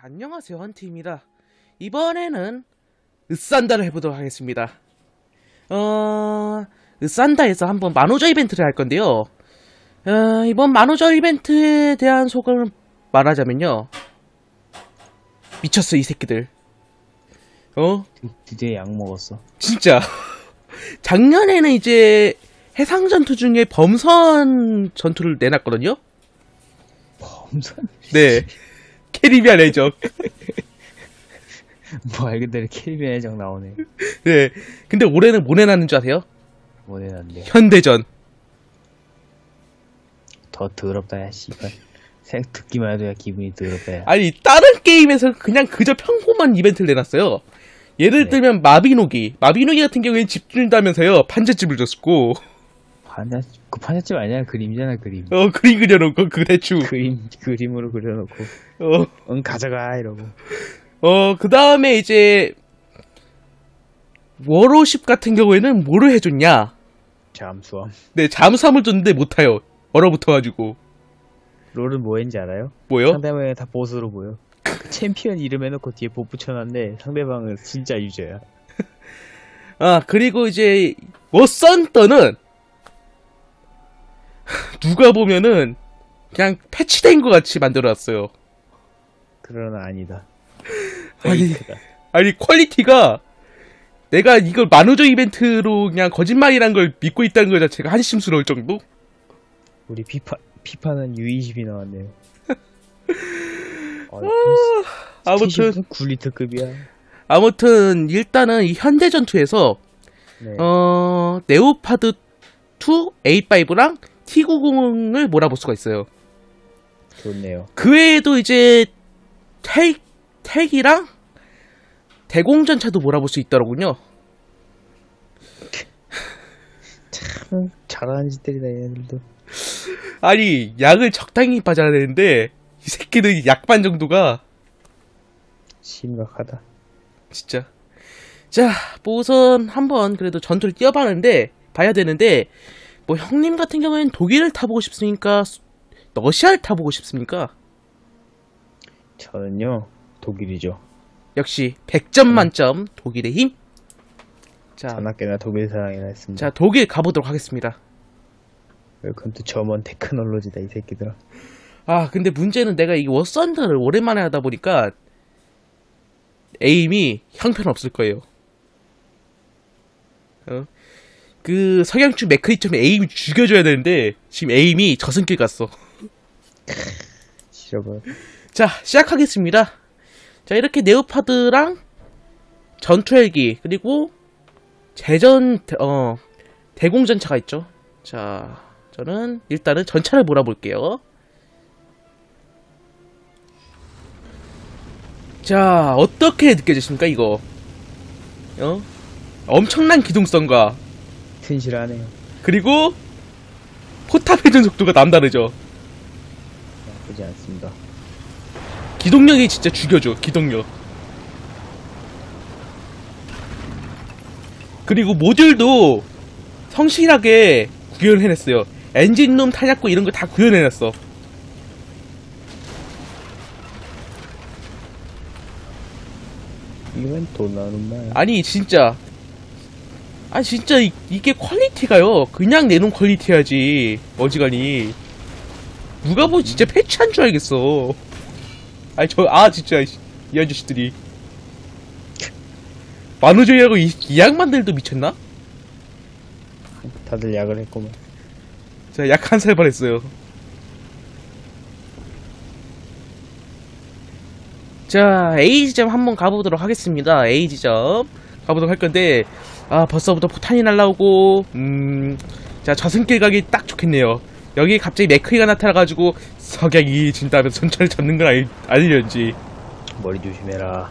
안녕하세요 헌티입니다 이번에는 으산다를 해보도록 하겠습니다. 어... 으산다에서 한번 만우절 이벤트를 할 건데요. 어, 이번 만우절 이벤트에 대한 소감을 말하자면요. 미쳤어 이 새끼들. 어? 드디어 약 먹었어. 진짜. 작년에는 이제 해상 전투 중에 범선 전투를 내놨거든요. 범선? 네 캐리비안 해적 뭐말 그대로 캐리비안 해적 나오네. 네 근데 올해는 뭐 내놨는 줄 아세요? 뭐 해놨는데. 현대전 더 더럽다, 야, 씨발. 생 듣기만 해도 야, 기분이 더럽다, 야. 아니 다른 게임에서 그냥 그저 평범한 이벤트를 내놨어요. 예를 네. 들면 마비노기, 마비노기 같은 경우에는 집 준다면서요 판잣집을 줬고, 판자, 그 판자집 아니야? 그림이잖아, 그림. 어 그림 그려놓고 그 대충, 그림, 그림으로 그려놓고. 어, 응, 가져가, 이러고. 어그 다음에 이제 워로십 같은 경우에는 뭐를 해줬냐? 잠수함. 네 잠수함을 줬는데 못 타요. 얼어붙어가지고 롤은 뭐 했는지 알아요? 뭐요? 상대방이 다 보스로 보여. 그 챔피언 이름 해놓고 뒤에 복 붙여놨는데 상대방은 진짜 유저야. 아 그리고 이제 워썬더는 누가 보면은 그냥 패치된 것 같이 만들어놨어요. 그러나 아니다. 아니. 아니 퀄리티가 내가 이걸 만우절 이벤트로 그냥 거짓말이란 걸 믿고 있다는 것 자체가 한심스러울 정도? 우리 피파, 피파는 U20이 나왔네요. 아, 아무튼 9리터급이야. 아무튼 일단은 이 현대 전투에서 네. 어 네오파드 2 A5랑 T90을 몰아볼 수가 있어요. 좋네요. 그 외에도 이제 택 택이랑 대공전차도 몰아볼 수 있더라고요. 참 잘하는 짓들이다 얘네들도. 아니 약을 적당히 빠져야 되는데 이 새끼들 약반 정도가 심각하다. 진짜. 자, 뭐 우선 한번 그래도 전투를 뛰어봤는데 봐야 되는데 뭐 형님 같은 경우에는 독일을 타보고 싶습니까? 수- 러시아를 타보고 싶습니까? 저는요 독일이죠. 역시 100점 만점 독일의 힘. 자, 전학계나 독일 사랑이나 했습니다. 자 독일 가보도록 하겠습니다. 웰컴 투 저먼 테크놀로지다 이 새끼들아. 아 근데 문제는 내가 이 워썬더를 오랜만에 하다 보니까 에임이 형편없을 거예요. 어? 그 석양추 맥크리처럼 에임 죽여줘야 되는데 지금 에임이 저승길 갔어. 싫어버. 자 시작하겠습니다. 자 이렇게 네오파드랑 전투헬기 그리고 대- 어 대공전차가 있죠. 자 저는 일단은 전차를 몰아볼게요. 자 어떻게 느껴지십니까 이거? 어 엄청난 기동성과 튼실하네요. 그리고 포탑 회전 속도가 남다르죠. 나쁘지 않습니다. 기동력이 진짜 죽여줘 기동력 그리고 모듈도 성실하게 구현해냈어요 엔진룸 탄약고 이런 거 다 구현해놨어 이건 돈 나는 말. 아니 진짜 아니 진짜 이, 이게 퀄리티가요 그냥 내놓은 퀄리티야지 어지간히 누가 보면 진짜 패치한 줄 알겠어 아니 저 아 진짜 이, 이 아저씨들이 만우절이라고 이, 이 양반들도 미쳤나? 다들 약을 했구만. 자, 약한 살 발했어요. 자, A 지점 한번 가보도록 하겠습니다. A 지점 가보도록 할 건데, 아, 벌써부터 포탄이 날라오고, 음, 자, 저승길 가기 딱 좋겠네요. 여기 갑자기 맥크리가 나타나가지고, 석양이 진다면서 전차를 잡는 건 아니, 아니려는지. 머리 조심해라.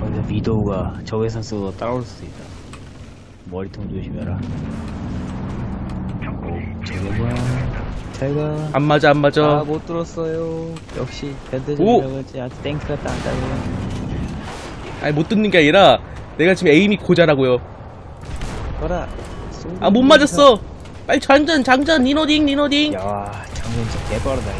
거기서 미도우가 적외선 쓰고 따라올 수도 있다. 머리통 조심해라. 오, 저게 뭐야? 잘가. 안 맞아, 안 맞아. 아, 못 들었어요. 역시, 오! 현대전이라고 아주 땡크가 딴다고요. 아니, 못 듣는 게 아니라, 내가 지금 에임이 고자라고요. 거라. 아 못 맞았어 빨리 장전 장전 리노딩 리노딩 야 장면 진짜 개빠르다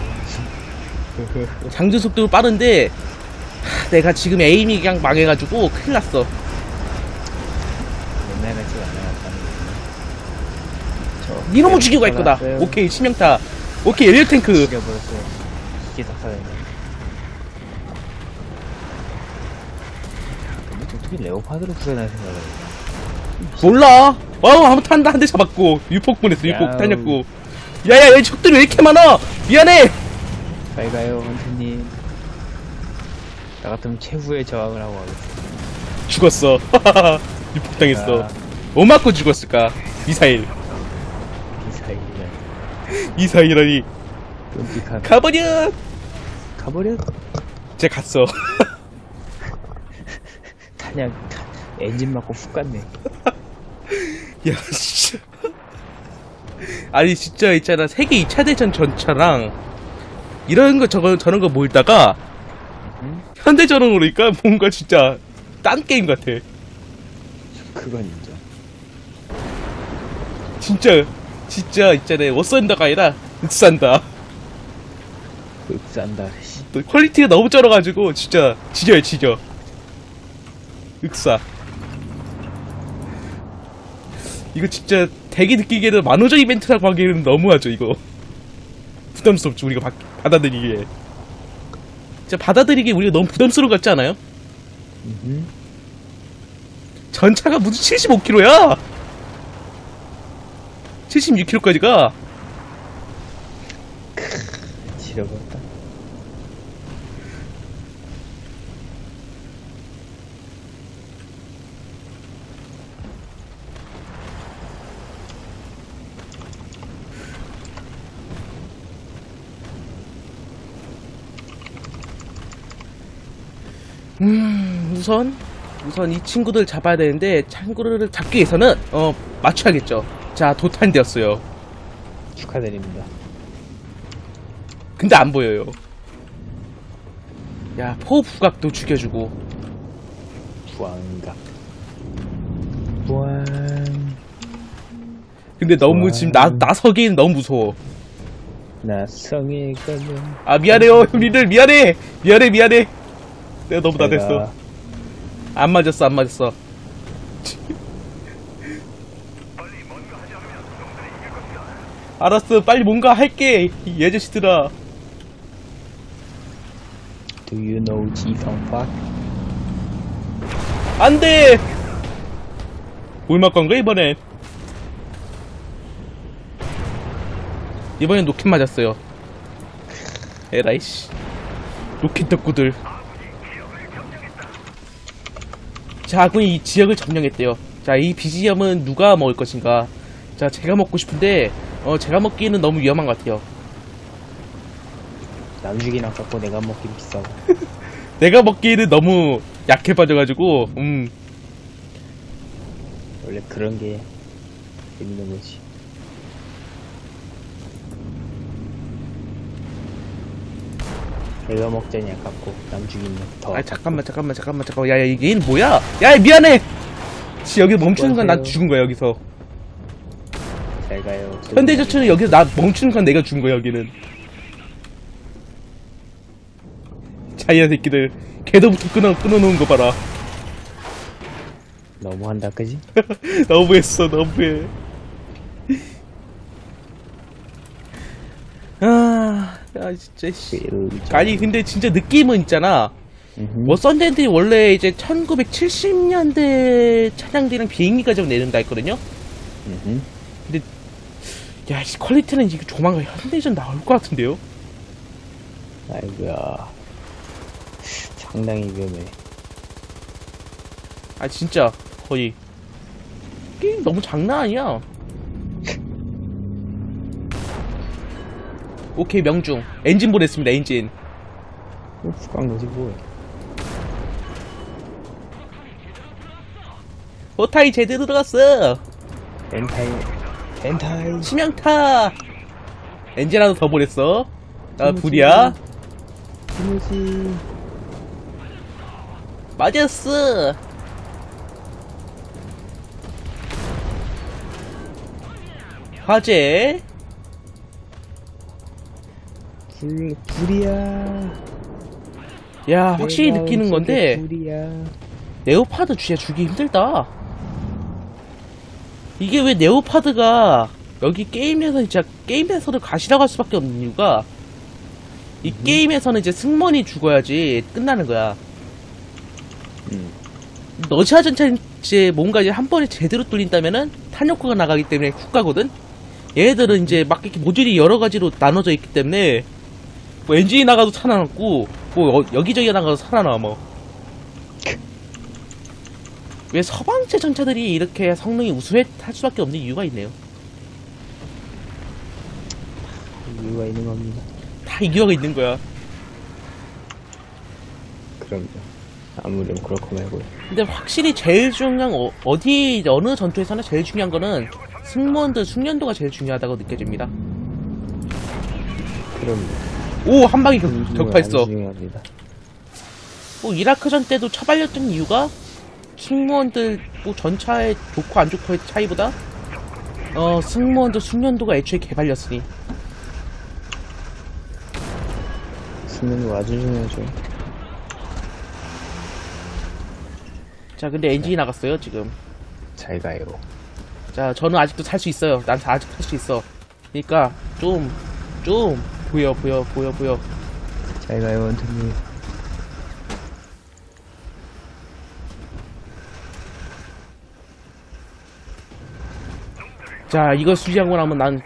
장전 속도 빠른데 하, 내가 지금 에임이 그냥 망해가지고 큰일 났어 옛날 니놈을 죽이고 갈 거다 알았어요. 오케이 치명타 오케이 연료 탱크. 죽여버렸어요. 다 살아있네. 근데 어떻게 레오파드로 구현할 생각을 몰라. 와우 아무튼 한다 한 대 잡았고. 유폭 보냈어 유폭. 야우. 다녔고. 야야 얘 적들이 왜 이렇게 많아? 미안해. 잘 가요 원트님. 나 같으면 최후의 저항을 하고 가겠어 죽었어. 유폭 당했어. 야, 뭐 맞고 죽었을까? 미사일 미사일이란 미사일이 끔찍한 가버려! 가버려? 쟤 갔어. 탄- 엔진 맞고 훅 갔네. 야 진짜. 아니 진짜 있잖아. 세계 2차 대전 전차랑 이런 거 저거 저런 거 몰다가 음? 현대전으로 오니까 뭔가 진짜 딴 게임 같아. 그건 인정. 진짜 진짜 있잖아 워썬다가 아니라 흑산다. 씨또 퀄리티가 너무 쩔어가지고 진짜 지져요 지져 흑사. 이거 진짜 대기 느끼기에는 만호적 이벤트라고 하기에는 너무하죠 이거. 부담스럽죠 우리가 받- 받아들이기에. 진짜 받아들이기 우리가 너무 부담스러운 것 같지 않아요? 전차가 무슨 75km야 76km까지 가 지려버렸다 음, 우선 우선 이 친구들 잡아야 되는데 친구를 잡기 위해서는 어 맞춰야겠죠. 자 도탄 되었어요. 축하드립니다 근데 안 보여요. 야 포 부각도 죽여주고 부안각 부안 근데 너무 와. 지금 나 나서기엔 너무 무서워. 나성에 가면 아 미안해요 형님들 미안해 미안해 미안해. 내가 너무. 제가 안 맞았어 안 맞았어. 알았어 빨리 뭔가 할게 이 아저씨들아. Do you know 지성팍? 안돼. 뭘 맞건 거야 이번엔? 이번엔 로켓 맞았어요. 에라이씨. 로켓 덕구들. 자, 아군이 이 지역을 점령했대요. 자, 이 BGM은 누가 먹을 것인가? 자, 제가 먹고 싶은데, 어, 제가 먹기에는 너무 위험한 것 같아요. 남 주긴 아깝고 내가 먹긴 비싸고. 내가 먹기에는 너무 약해 빠져가지고, 음, 원래 그런 게 재밌는 거지. 내가 먹자니 아깝고 남 주기는 더 아 잠깐만 잠깐만 잠깐만 잠깐만. 야야 이게 얘는 뭐야? 야 미안해! 지 여기 멈추는 건난 안녕하세요. 죽은 거야 여기서 잘 가요 현대저축은 여기서 나 멈추는 건 내가 죽은 거야 여기는 자이한 새끼들 개도부터 끊어 끊어놓은 거 봐라 너무한다 그지? 너무했어 너무해 아, 야 진짜 씨. 그 아니 근데 진짜 느낌은 있잖아. 뭐 썬데이들이 원래 이제 1970년대 차량들이랑 비행기가 좀 내린다 했거든요. 야, 이 퀄리티는 이거 조만간 현대전 나올 것 같은데요? 아이고야 상당히 위험해 아, 진짜, 거의. 게임 너무 장난 아니야. 오케이, 명중. 엔진 보냈습니다, 엔진. 후광 거지 뭐 호타이 제대로 들어갔어. 렌타이 렌타이 치명타. 엔진 하나 더 보냈어. 아, 그렇지. 불이야. 이모지 맞았어. 화재. 불, 불이야. 야, 확실히 내 느끼는 건데, 불이야. 네오파드 진짜 주기 힘들다. 이게 왜 네오파드가 여기 게임에서 진짜 게임에서도 가시라고 할 수밖에 없는 이유가 이 게임에서는 이제 승무원이 죽어야지 끝나는 거야. 음. 너시아 전차 이제 뭔가 이제 한 번에 제대로 뚫린다면은 탄력구가 나가기 때문에 훅 가거든. 얘네들은 이제 막 이렇게 모듈이 여러 가지로 나눠져 있기 때문에 뭐 엔진이 나가도 살아남고 뭐 어- 여기저기 나가도 살아남아. 왜 서방제 전차들이 이렇게 성능이 우수할 수밖에 없는 이유가 있네요. 이유가 있는 겁니다. 다 이유가 있는 거야. 그럼요. 아무렴 그렇고 말고. 근데 확실히 제일 중요한 어, 어디 어느 전투에서나 제일 중요한 거는 승무원들 숙련도가 제일 중요하다고 느껴집니다. 그럼요. 오 한 방이 격, 격파했어. 중요합니다. 뭐 이라크전 때도 처발렸던 이유가 승무원들 뭐 전차의 좋고 안 좋고의 차이보다 어 승무원들 숙련도가 애초에 개발렸으니 아주 중요하죠. 자 근데 엔진이 나갔어요 지금 잘 가요. 자 저는 아직도 살 수 있어요 난 아직 살수 있어 그러니까 좀좀 보여 보여 보여 보여 잘 가요, 원투님. 자 이거 수리하고 나면 난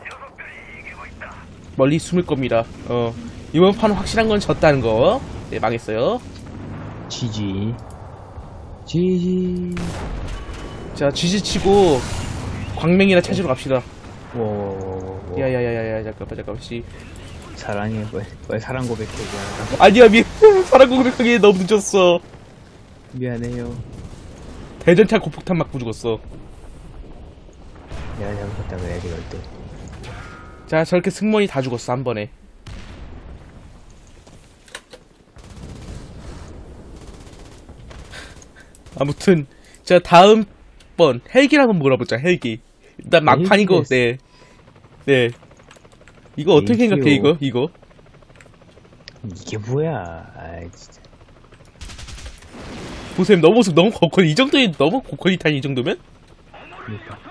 멀리 숨을 겁니다 어 이번 판은 확실한 건 졌다는 거 네 망했어요 GG. GG. 자 지지 치고 광명이나 찾으러 갑시다 워. 야야야야야 잠깐만 잠깐만 씨 사랑해, 왜, 왜 사랑 고백해, 미안하다. 아니야 미 사랑 고백하기에 너무 늦었어 미안해요. 대전차 고폭탄 맞고 죽었어 잘못했다 그래야지, 이럴 때. 자 저렇게 승무원이 다 죽었어 한 번에 아무튼 자 다음 번 헬기를 한번 몰아보자 헬기 일단 막판이고 헬기를 네네 이거 어떻게 헬기요. 생각해 이거 이거 이게 뭐야. 아이, 진짜. 보셈 너무 너무 고퀄 이 정도에 너무 고퀄리탄 이 정도면 그니까.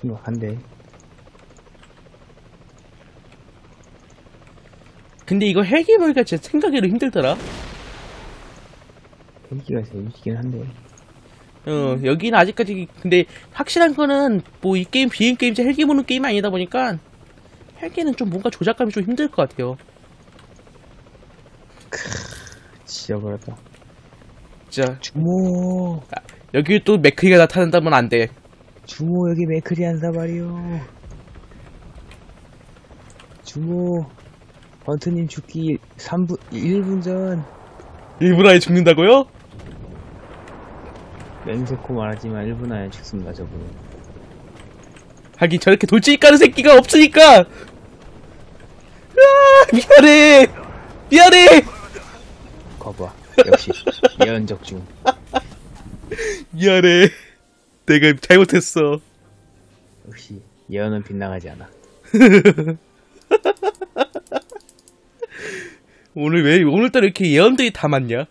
심각한데. 근데 이거 헬기 보니까 진짜 생각해도 힘들더라 헬기가 재밌긴 한데. 어, 여기는 아직까지, 근데 확실한 거는, 뭐, 이 게임, 비행 게임 제 헬기 보는 게임이 아니다 보니까, 헬기는 좀 뭔가 조작감이 좀 힘들 것 같아요. 지져버렸다. 진짜, 주모. 여기 또 맥크리가 나타난다면 안 돼. 주모, 여기 맥클이 한 사발이요. 주모. 번트님 죽기 3분, 1분 전. 일본 아예 죽는다고요? 맹세코 말하지만 1분 안에 죽습니다, 저분은. 하긴 저렇게 돌진이 까는 새끼가 없으니까! 아, 미안해! 미안해! 거봐. 역시, 예언적 중. 미안해. 내가 잘못했어. 역시, 예언은 빗나가지 않아. 오늘 왜, 오늘따라 이렇게 예언들이 다 많냐?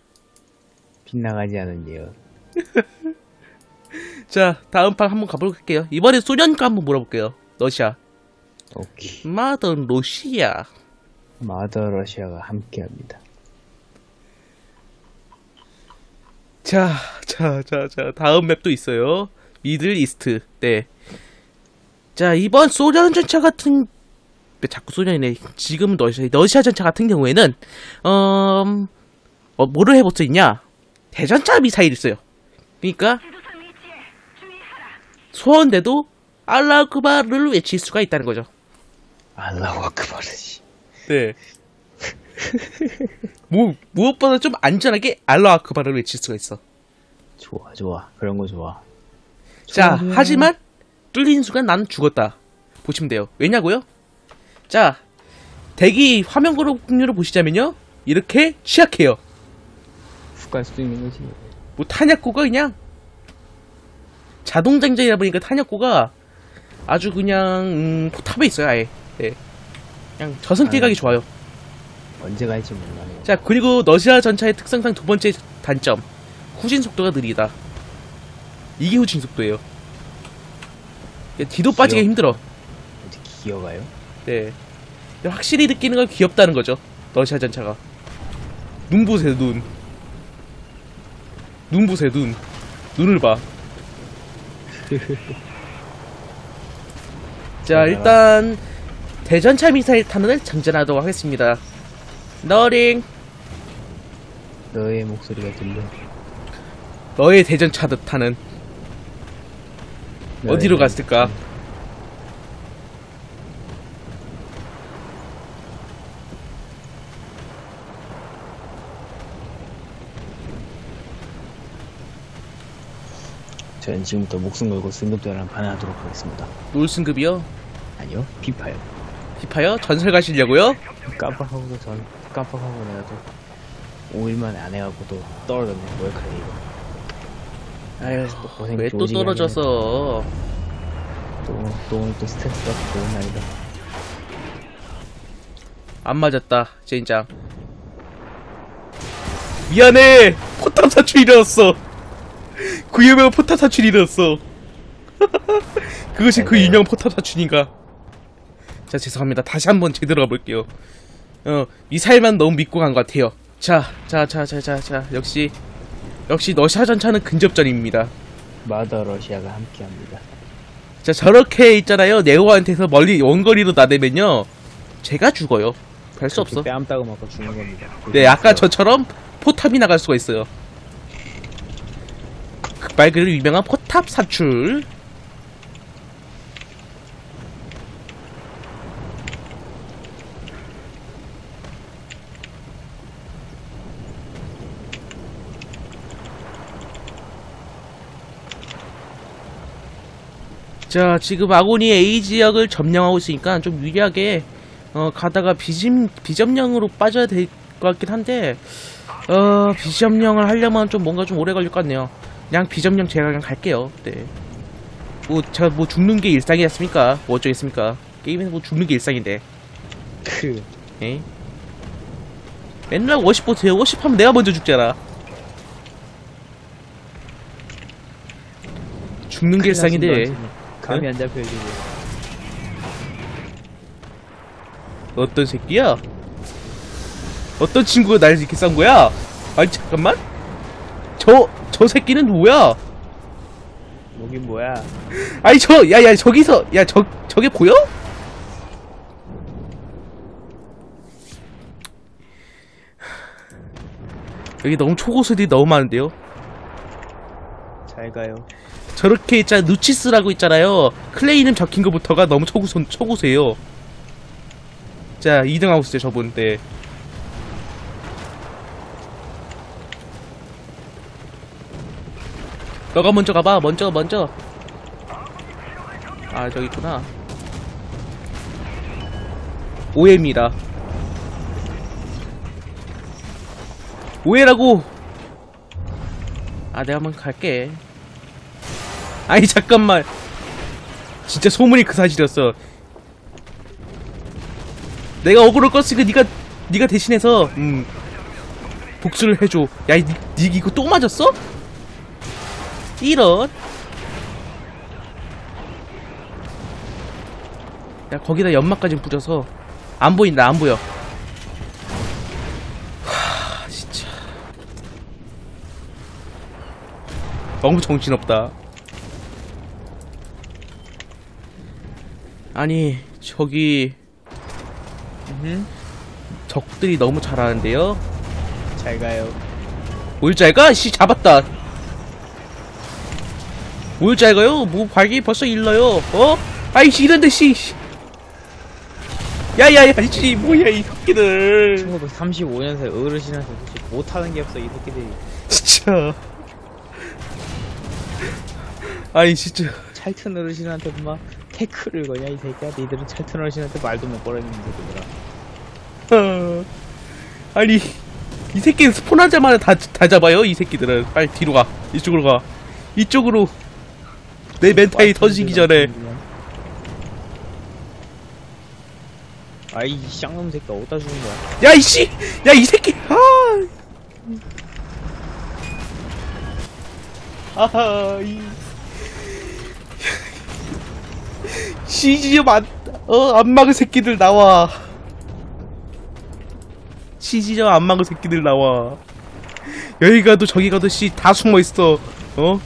빗나가지 않은 예언. 자, 다음 판 한번 가볼게요. 이번에 소련과 한번 물어볼게요. 러시아. 오케이. 마더 러시아. 마더 러시아가 함께 합니다. 자, 자, 자, 자, 다음 맵도 있어요. 미들 이스트. 네. 자, 이번 소련 전차 같은, 왜 자꾸 소련이네. 지금은 러시아, 러시아 전차 같은 경우에는, 어, 음, 어, 뭐를 해볼 수 있냐? 대전차 미사일이 있어요. 그니까, 소원대도 알라크바를 외칠 수가 있다는 거죠. 알라우 아크바르지. 네. 뭐, 무엇보다 좀 안전하게 알라 아크바를 외칠 수가 있어. 좋아, 좋아. 그런 거 좋아. 자, 좋아요. 하지만 뚫린 순간 나는 죽었다. 보시면 돼요. 왜냐고요? 자, 대기 화면 공유를 보시자면요. 이렇게 취약해요. 훅갈 수도 있는 거지. 뭐 탄약고가 그냥 자동 장전이다 보니까 탄약고가 아주 그냥 음, 포탑에 있어요 아예 네. 그냥 저승길 아. 가기 좋아요 언제 갈지 몰라요. 자 그리고 러시아 전차의 특성상 두 번째 단점 후진 속도가 느리다 이게 후진 속도예요. 뒤도 빠지기. 힘들어. 어떻게 기어가요? 네. 확실히 느끼는 건 귀엽다는 거죠. 러시아 전차가. 눈 보세요 눈. 눈 보세요 눈. 눈을 봐. 자 일단 대전차 미사일 탄원을 장전하도록 하겠습니다. 너링. 너의 목소리가 들려. 너의 대전차 탄 은 어디로 너의 갔을까? 저는 지금부터 목숨 걸고 승급자랑 반하도록 하겠습니다. 놀 승급이요? 아니요, 피파요. 히파요? 전설 가시려고요? 깜빡하고도 전 깜빡하고 내가 또 5일 만에 안 해갖고 또 떨어졌네. 그래 이거. 아유 왜 또 떨어져서? 했네. 또, 또 오늘 또 스트레스가 좋은 날이다. 안 맞았다 젠장 미안해! 포탑 사출 일어났어. 구유명 포탑 사출 일어났어. 그것이 그 아이고. 유명 포탑 사출인가? 자 죄송합니다. 다시 한번 제대로 가볼게요. 어 미사일만 너무 믿고 간 것 같아요. 자 자 자 자 자 자 역시 역시 러시아 전차는 근접전입니다. 마더 러시아가 함께합니다. 자 저렇게 있잖아요. 네오한테서 멀리 원거리로 나대면요. 제가 죽어요. 별 수 없어. 뺨 따고 맞고 죽는 겁니다. 네 아까 저처럼 포탑이 나갈 수가 있어요. 그말 그대로 유명한 포탑 사출 자 지금 아고니 A 지역을 점령하고 있으니까 좀 유리하게 어 가다가 비점 비점령으로 빠져야 될 것 같긴 한데 어 비점령을 하려면 좀 뭔가 좀 오래 걸릴 것 같네요. 그냥 비점령 제가 그냥 갈게요. 네 뭐 제가 뭐 죽는 게 일상이 었습니까? 뭐 어쩌겠습니까? 게임에서 뭐 죽는 게 일상인데. 그 에이? 맨날 워십 보세요. 워십 하면 내가 먼저 죽잖아. 죽는 게 일상인데 감이 안 잡혀요 지금. 어떤 새끼야? 어떤 친구가 날 이렇게 싼 거야? 아니 잠깐만 저 저 새끼는 뭐야? 여긴 뭐야? 아니 저 야야 저기서 야 저 저게 보여? 여기 너무 초고수들이 너무 많은데요. 잘 가요. 저렇게 있잖아 누치스라고 있잖아요. 클레이 이름 적힌 거부터가 너무 초고수 초고수예요. 자 2등 하고 있어요 저분. 네. 너가 먼저 가봐. 먼저 먼저. 아 저기 있구나. 오해입니다. 오해라고. 아 내가 한번 갈게. 아니 잠깐만. 진짜 소문이 그 사실이었어. 내가 어그로 껐으니까 네가 네가 대신해서 음 복수를 해줘. 야, 니, 니 이거 또 맞았어? 이런. 야 거기다 연막까지 뿌려서 안 보인다 안 보여. 하 진짜 너무 정신없다. 아니 저기 음? 적들이 너무 잘하는데요. 잘 가요. 올잘가? 씨 잡았다. 올잘가요? 뭐 발기 벌써 일러요. 어? 아이씨 이런데 씨. 야야야 씨 뭐야 이 새끼들. 1935년 생 어르신한테 도대체 못하는 게 없어 이 새끼들이 진짜. 아니 진짜. 찰튼 어르신한테 막 태클을 거냐 이 새끼야? 니들은 어르신한테 말도 못 걸어내는 새끼들아. 어. 아니 이 새끼는 스폰하자마자 다, 다 잡아요 이 새끼들은. 빨리 뒤로 가. 이쪽으로 가. 이쪽으로 내 멘탈이 터지기 전에. 아이 쌍놈 새끼 어디다 주는 거야? 야 이씨! 야 이 새끼! 아! 아하 이 CG좀 안, 어, 안 막은 새끼들 나와. CG좀 안 막은 새끼들 나와. 여기 가도 저기 가도 씨 다 숨어 있어. 어?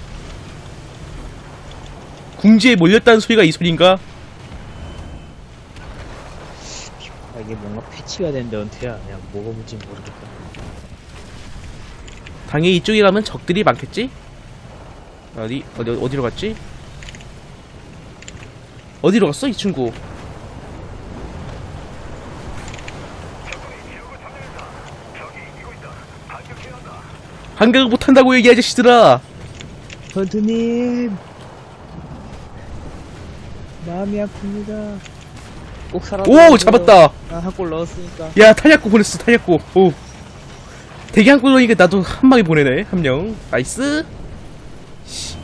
궁지에 몰렸다는 소리가 이 소린가? 아, 이게 뭔가 패치가 된데 은퇴야 그냥 뭐가 문지 모르겠다 당연히 이쪽에 가면 적들이 많겠지? 어디, 어디, 어디로 갔지? 어디로 갔어, 이 친구? 반격을 못한다고 얘기 아저씨들아! 헌트님 마음이 아픕니다 꼭 살아 오, 잡았다! 아한골 넣었으니까 야, 탄약고 보냈어, 탄약고. 오. 대기한 꿀러니까 나도 한 방에 보내네, 한 명. 나이스. 씨.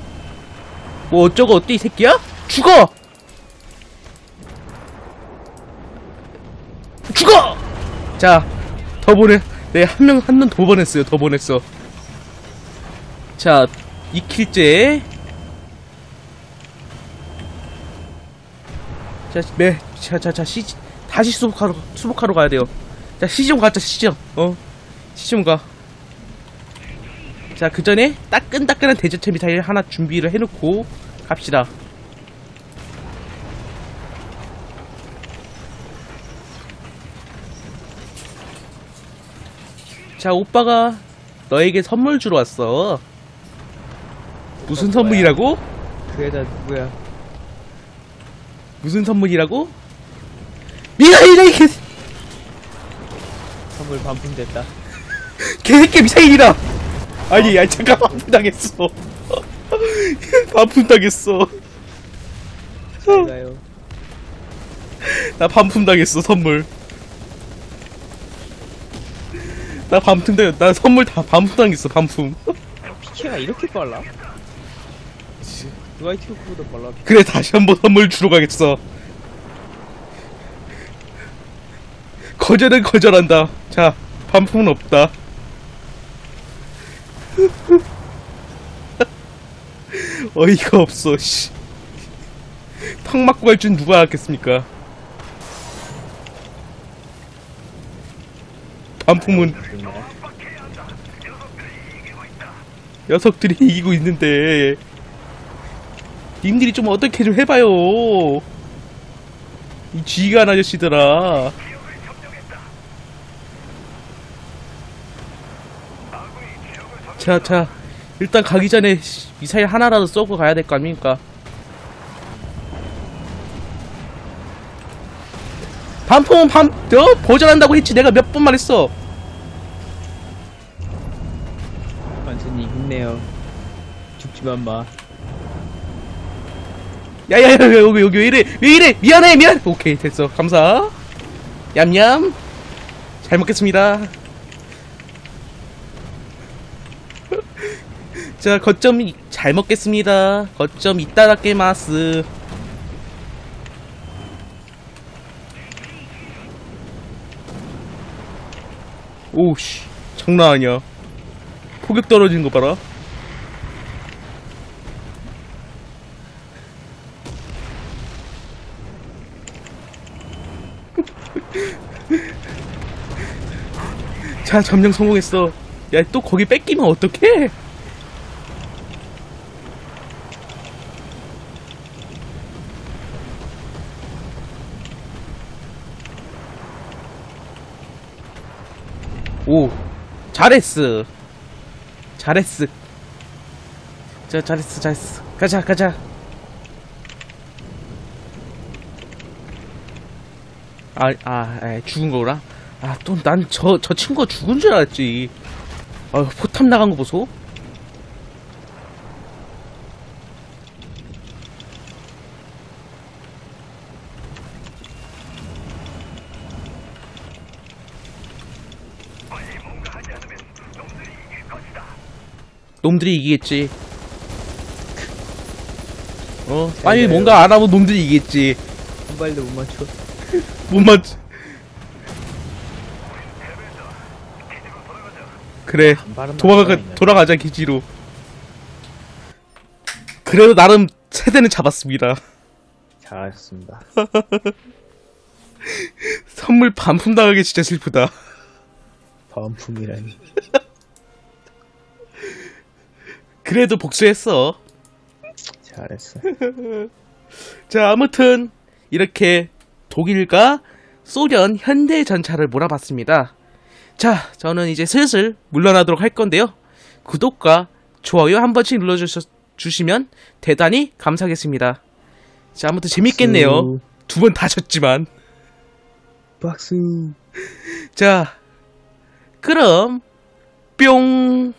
뭐 어쩌고 어때, 이 새끼야? 죽어! 죽어! 자, 더 보내. 네, 한 명, 한 명 더 보냈어요, 더 보냈어. 자, 2킬째. 자, 네, 자, 자, 자, 시, 다시 수복하러, 수복하러 가야 돼요. 자, 시점 가자, 시점. 어, 시점 가. 자, 그 전에 따끈따끈한 대저체 미사일 하나 준비를 해놓고 갑시다. 자, 오빠가 너에게 선물 주러 왔어. 무슨? 선물이라고? 그 애다 누구야 무슨 선물이라고? 미사일이다, 이 개, 선물 반품됐다 개새끼 미사일이다! 아니, 아니, 잠깐 반품 당했어. 반품 당했어. 잘가요 나 반품 당했어, 선물. 나 반품당, 나 선물 다 반품 당했어, 반품. 피케가 이렇게 빨라? 누가 이티오프보다 빨라 그래, 다시 한 번 선물 주러 가겠어. 거절은 거절한다. 자, 반품은 없다. 어이가 없어, 씨. 턱 맞고 갈 줄 누가 알았겠습니까? 반품은 녀석들이 이기고 있는데 님들이 좀 어떻게 좀 해봐요. 이 쥐간 아저씨들아 자자 일단 가기 전에 씨, 미사일 하나라도 쏘고 가야 될 거 아닙니까? 반품은 반, 어? 보전한다고 했지. 내가 몇 번 말했어 힘내요. 죽지만 마. 야야야 여기 여기 왜 이래 왜 이래 미안해 미안 오케이 됐어. 감사. 얌얌. 잘 먹겠습니다. 자 거점 이- 잘 먹겠습니다. 거점 이따다게 마스. 오씨 장난 아니야 포격 떨어지는 거 봐라. 자 점령 성공했어. 야 또 거기 뺏기면 어떡해? 오 잘했어 잘했어 자 잘했어 잘했어 가자 가자 아, 아, 에, 죽은 거라? 아, 또, 난 저, 저 친구가 죽은 줄 알았지. 아, 포탑 나간 거 보소? 놈들이 이기겠지. 어? 빨리 뭔가 안 하면 놈들이 이기겠지. 한 발도 못 맞춰. 못 맞춰. 그래. 도망가 돌아가자 기지로. 그래도 나름 세대는 잡았습니다. 잘하셨습니다. 선물 반품 당하기 진짜 슬프다. 반품이라니. 그래도 복수했어. 잘했어. 자 아무튼 이렇게 독일과 소련 현대 전차를 몰아봤습니다. 자 저는 이제 슬슬 물러나도록 할 건데요. 구독과 좋아요 한 번씩 눌러주시면 대단히 감사하겠습니다. 자 아무튼 재밌겠네요. 두 번다 졌지만. 박수. 자 그럼 뿅